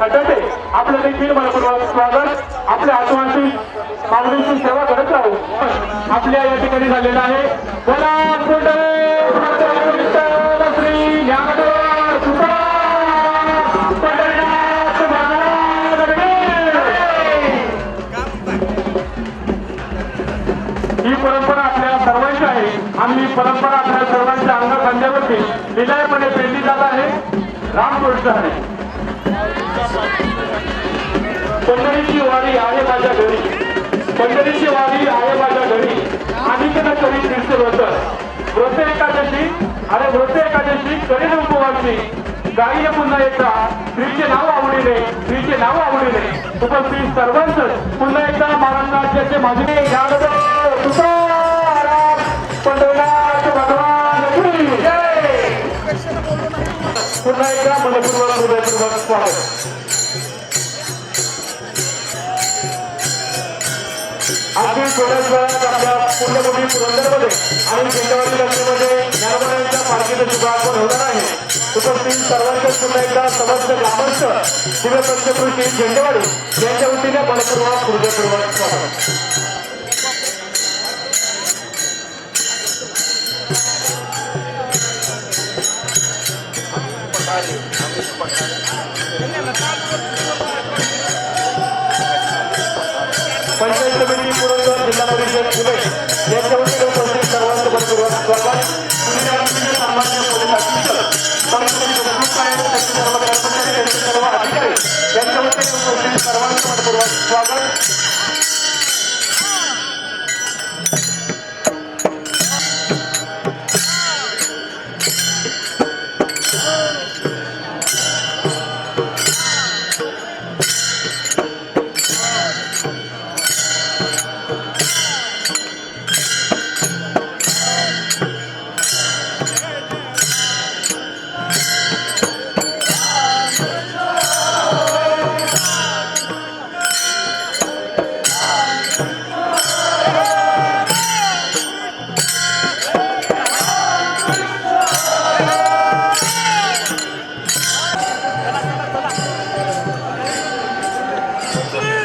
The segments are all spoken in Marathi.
खटते आपलं देखील मनपूर्वक स्वागत. आपल्या आत्माची मागणीची सेवा करत राहू. आपल्या या ठिकाणी झालेलं आहे. बोला ही परंपरा आपल्या सर्वांची आहे. आणि ही परंपरा आपल्या सर्वांच्या अंग निलायपणे पेरली जात आहे. रामकृष्ण हरे पंढरीची वारी आहे माझ्या घरी. पंढरीची वारी आहे माझ्या घरी. आणि न करी तीर्थ व्रत व्रत एकादशी अरे व्रत एकादशी करीन उपवासी. गाई पुन्हा एकदा स्त्रीचे नाव आवडीने स्त्रीचे नाव आवडीने. उपस्थित सर्वांच पुन्हा एकदा महाराष्ट्र राज्याचे माजी पंढरनाथ भगवान पुन्हा एकदा मनपूर्वक हृदयपूर्वक स्वागत. अगदी थोड्याच वेळात आपल्या पुण्यभूमी पुरंदरमध्ये आणि जिल्ह्यावरील लक्ष्मीमध्ये ज्ञानोबांच्या पालखीचं शुभारंभ होणार आहे. उपस्थित सर्वांच्या पुन्हा एकदा समस्त ग्रामस्थ दिव्य झेंडेवाडी यांच्या वतीने मनपूर्वक हृदयपूर्वक स्वागत. 这是为 Amém.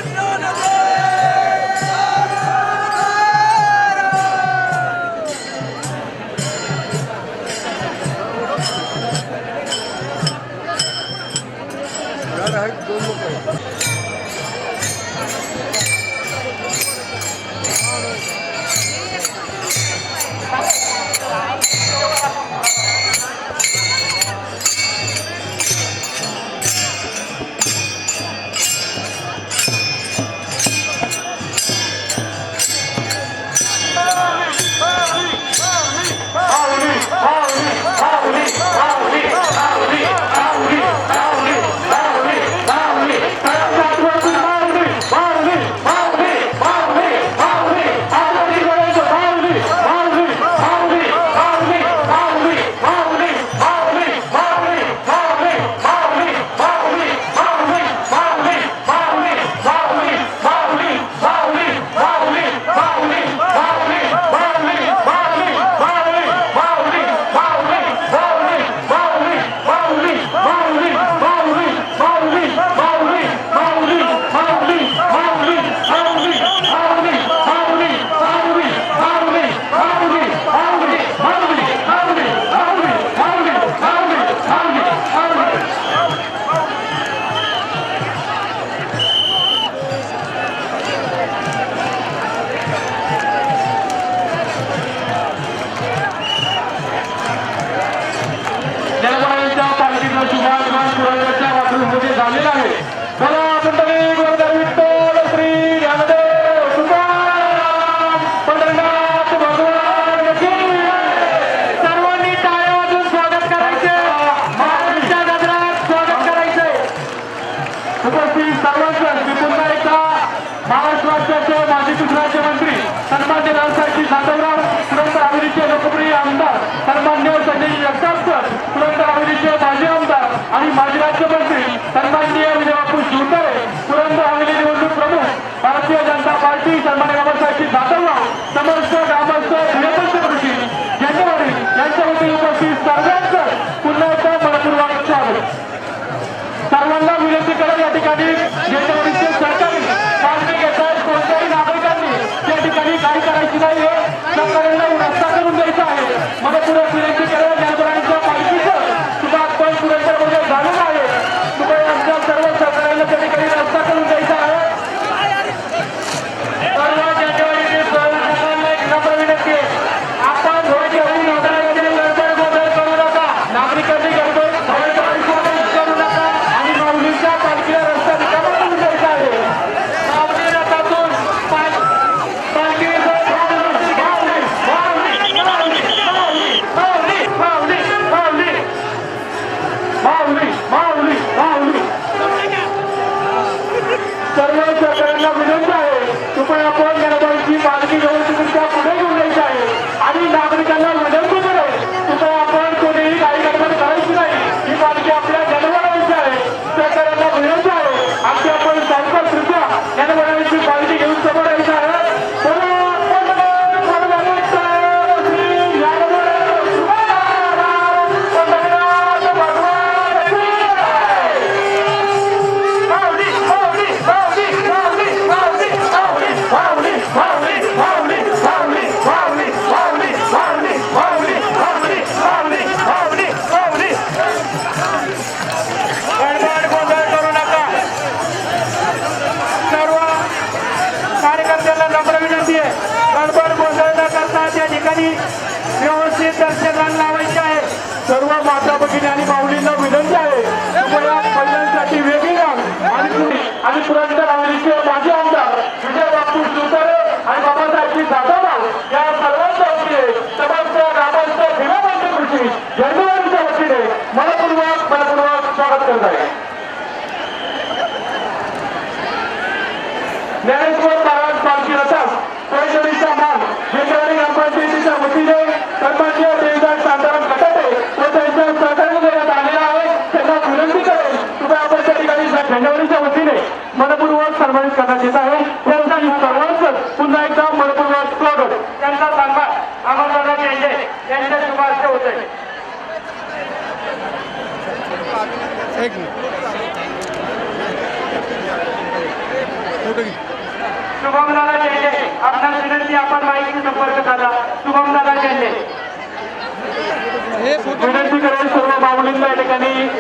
आमदार सन्मान्य संजय जगताप सर पुरंदर हवेलीचे माजी आमदार आणि माजी राज्यमंत्री सन्माननीय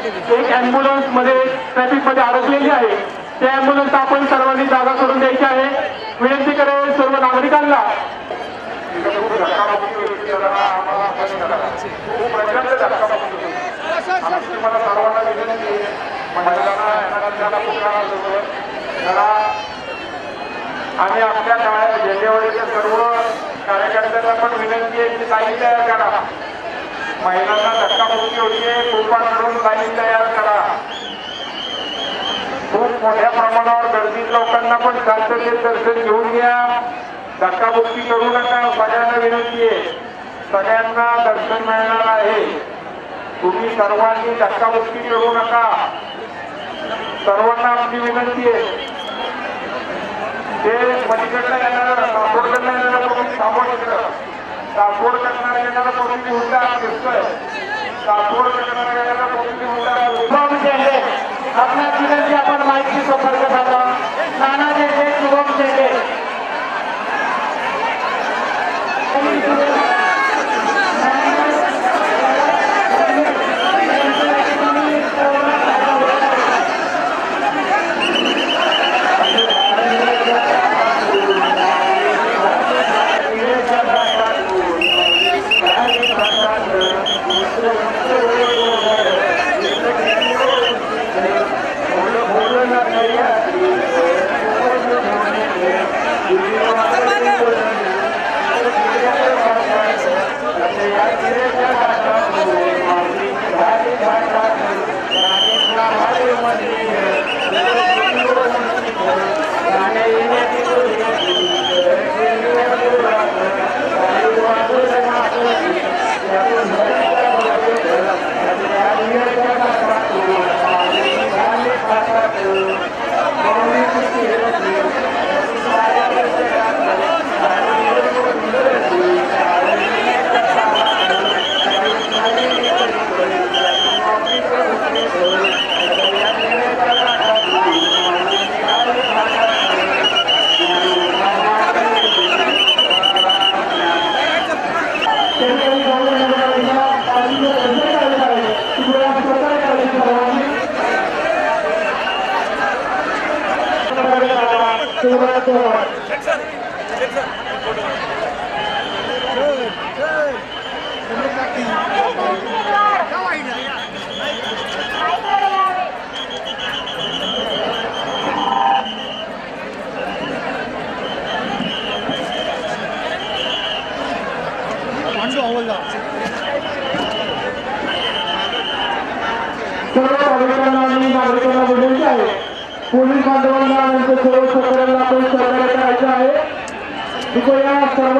एक अँब्युलन्समध्ये ट्रॅफिकमध्ये अडकलेली आहे. त्या अँब्युलन्स आपण सर्वांनी जागा करून द्यायची आहे. विनंती करेल सर्व नागरिकांना. आणि आपल्या झेंडेवाडीच्या सर्व कार्यकर्त्यांना पण विनंती आहे की काही तयार करा. महिलांना धक्काबुक्की होते कुंपण करून लाईन तयार करा. खूप मोठ्या प्रमाणावर गर्दी लोकांना पण शांततेत दर्शन घेऊन घ्या. धक्काबुक्की करू नका. सगळ्यांना विनंती आहे. सगळ्यांना दर्शन मिळणार आहे. तुम्ही सर्वांनी धक्काबुक्की करू नका. सर्वांना आमची विनंती आहे. ते पलीकडनं येणार नागपूरकडनं दापोड करणाऱ्या जगाला कोणती हुंडा दिसतोय दापोड करणाऱ्या जगाला कोणती हुंडा शुभम शेंडे आपल्या चिरंजी आपण माहिती संपर्क साधा Nana Shende Shubham Shende Colorado. Jackson, Jackson. Good, good. 완전 어울려. 그러면 police बांधवांना यांच्या सर्व सहकार्याला आपण सहकार्य करायचं आहे. कृपया सर्व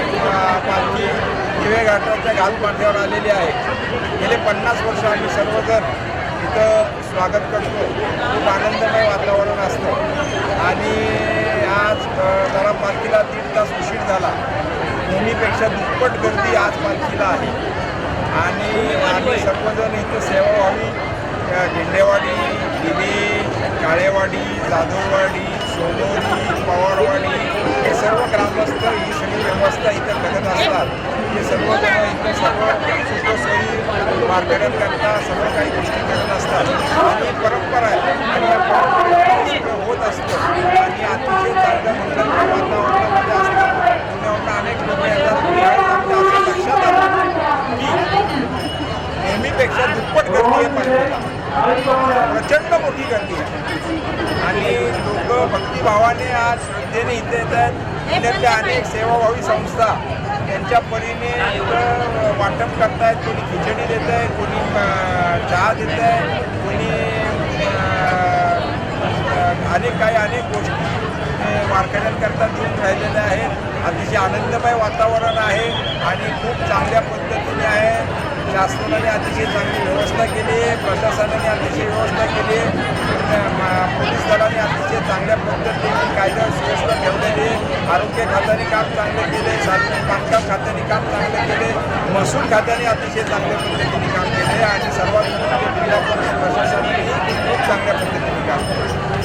दिवे घाटाच्या घालपाठ्यावर आलेली आहे. गेले पन्नास वर्ष आम्ही सर्वजण इथं स्वागत करतो. खूप आनंदमय वातावरण असतं. आणि आज जरा पालखीला दीड तास उशीर झाला. नेहमीपेक्षा दुप्पट गर्दी आज पालखीला आहे. आणि आम्ही सर्वजण इथं सेवा व्हावी. गेंडेवाडी दिवे काळेवाडी जाधववाडी सोनोरी पवारवाडी हे सर्व ग्रामस्थ ही सगळी व्यवस्था इथं करत असतात. हे सर्व सर्व सुखसोयी मार्गदर्शन करता सर्व काही गोष्टी करत असतात. आणि परंपरा आहे. आणि या परंपरेमध्ये होत असतं. आणि अतिशय चांगल्या मंगलमय वातावरणामध्ये असतात पुण्यावरून अनेक लोक येतात. असं लक्षात आलं की नेहमीपेक्षा दुप्पट गर्दी आहे प्रचंड मोठी गर्दी आहे. आणि लोक भक्तिभावाने आज श्रद्धेने इथे येत आहेत पुण्यातल्या अनेक सेवाभावी संस्था त्यांच्या परीने वाटप करतायत कोणी खिचडी देत आहे कोणी चहा देत आहे कोणी अनेक काही अनेक गोष्टी वारकऱ्यांकरता देऊन राहिलेल्या आहेत. अतिशय आनंदमय वातावरण आहे आणि खूप चांगल्या पद्धतीने आहे. शासनाने अतिशय चांगली व्यवस्था केली आहे प्रशासनाने अतिशय व्यवस्था केली आहे. पोलीस दलाने अतिशय चांगल्या पद्धतीने कायदा सुव्यवस्था ठेवलेली आरोग्य खात्याने काम चांगलं केले सार्वजनिक बांधकाम खात्याने काम चांगलं केले महसूल खात्याने अतिशय चांगल्या पद्धतीने काम केले आणि सर्वात महत्त्वाचे जिल्हा प्रशासनाने खूप चांगल्या पद्धतीने काम केले.